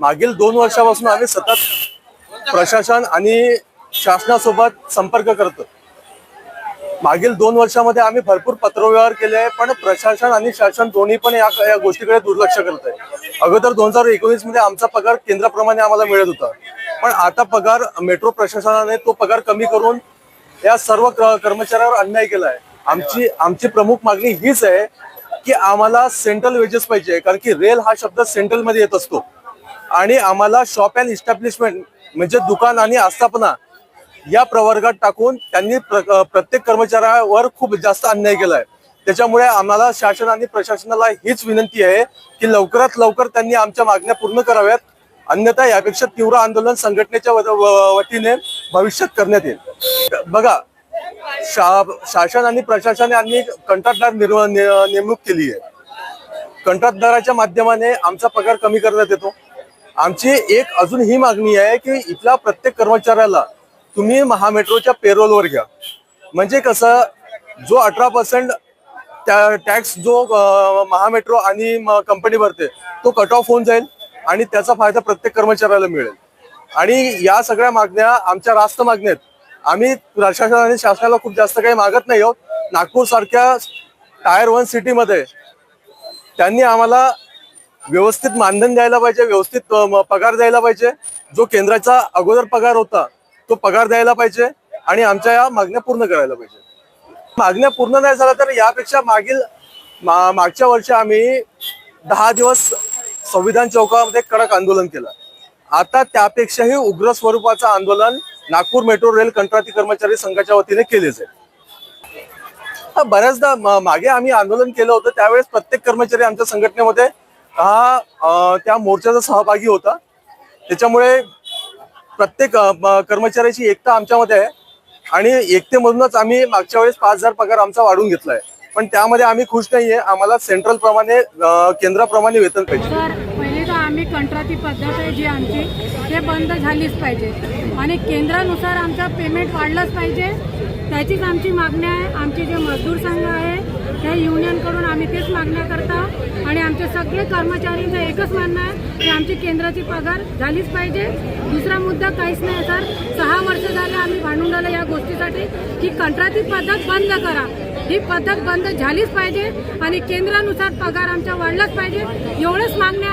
मागील दोन वर्षापासून आम्ही सतत प्रशासन आणि शासनासोबत संपर्क करतो. मागील दोन वर्षामध्ये आम्ही भरपूर पत्रव्यवहार केले आहे पण प्रशासन आणि शासन दोन्ही पण या या गोष्टीकडे दुर्लक्ष करत आहे अगोदर दोन हजार एकोणीसमध्ये आमचा पगार केंद्राप्रमाणे आम्हाला मिळत होता. पण आता पगार मेट्रो प्रशासनाने तो पगार कमी करून या सर्व कर्मचाऱ्यावर अन्याय केला आहे आमची आमची प्रमुख मागणी हीच आहे की आम्हाला सेंट्रल वेजेस पाहिजे कारण की रेल हा शब्द सेंट्रलमध्ये येत असतो. आणि आम्हाला शॉप अँड इस्टॅब्लिशमेंट म्हणजे दुकान आणि आस्थापना या प्रवर्गात टाकून त्यांनी प्र- प्रत्येक कर्मचाऱ्यावर खूप जास्त अन्याय केलाय. त्याच्यामुळे आम्हाला शासन आणि प्रशासनाला हीच विनंती आहे की लवकरात लवकर त्यांनी आमच्या मागण्या पूर्ण कराव्यात. अन्यथा यापेक्षा तीव्र आंदोलन संघटनेच्या व- वतीने भविष्यात करण्यात येईल. बघा शा- शासन आणि प्रशासनाने कंत्राटदार निर्व- नेमणूक केली आहे कंत्राटदाराच्या माध्यमाने आमचा पगार कमी करण्यात येतो. आमची एक अजून ही मागणी आहे की इथल्या प्रत्येक कर्मचाऱ्याला तुम्ही महामेट्रोच्या पेरोलवर घ्या. म्हणजे कसं जो अठरा पर्सेंट त्या टॅक्स जो महामेट्रो आणि कंपनी भरते तो कट ऑफ होऊन जाईल आणि त्याचा फायदा प्रत्येक कर्मचाऱ्याला मिळेल. आणि या सगळ्या मागण्या आमच्या रास्त मागण्या आहेत. आम्ही प्रशासन आणि शासनाला खूप जास्त काही मागत नाही आहोत. नागपूर सारख्या टायर वन सिटीमध्ये त्यांनी आम्हाला व्यवस्थित मानधन द्यायला पाहिजे व्यवस्थित पगार द्यायला पाहिजे. जो केंद्राचा अगोदर पगार होता तो पगार द्यायला पाहिजे आणि आमच्या या मागण्या पूर्ण करायला पाहिजे. मागण्या पूर्ण नाही झाल्या तर यापेक्षा मागील मा- मागच्या वर्षी आम्ही दहा दिवस संविधान चौकामध्ये कडक आंदोलन केलं. आता त्यापेक्षाही उग्र स्वरूपाचं आंदोलन नागपूर मेट्रो रेल कंत्राटी कर्मचारी संघाच्या वतीने केले जाईल. बऱ्याचदा मागे आम्ही आंदोलन केलं होतं त्यावेळेस प्रत्येक कर्मचारी आमच्या संघटनेमध्ये हा त्या मोर्चाचा सहभागी होता. त्याच्यामुळे प्रत्येक कर्मचाऱ्याची एकता आमच्यामध्ये आहे. आणि एकतेमधूनच आम्ही मागच्या वेळेस पाच हजार पगार आमचा वाढवून घेतलाय. पण त्यामध्ये आम्ही खुश नाहीये. आम्हाला सेंट्रल प्रमाणे केंद्राप्रमाणे वेतन पाहिजे. पहिले तर आम्ही कंत्राटी पद्धत आहे जी आमची ते बंद झालीच पाहिजे. आणि केंद्रानुसार आमचा पेमेंट वाढलाच पाहिजे. त्याचीच आमची मागणी आहे. आमचे जे मजदूर संघ आहे ह्या युनियनकडून आम्ही तेच मागण्या करता आणि आमचे सगळे कर्मचाऱ्यांचं एकच म्हणणं आहे की आमची केंद्राची पगार झालीच पाहिजे. दुसरा मुद्दा काहीच नाही सर. सहा वर्ष झाले आम्ही भांडून राहिलो या गोष्टीसाठी की कंत्राटी पद्धत बंद करा. ही पद्धत बंद झालीच पाहिजे आणि केंद्रानुसार पगार आमच्या वाढलाच पाहिजे. एवढंच मागण्या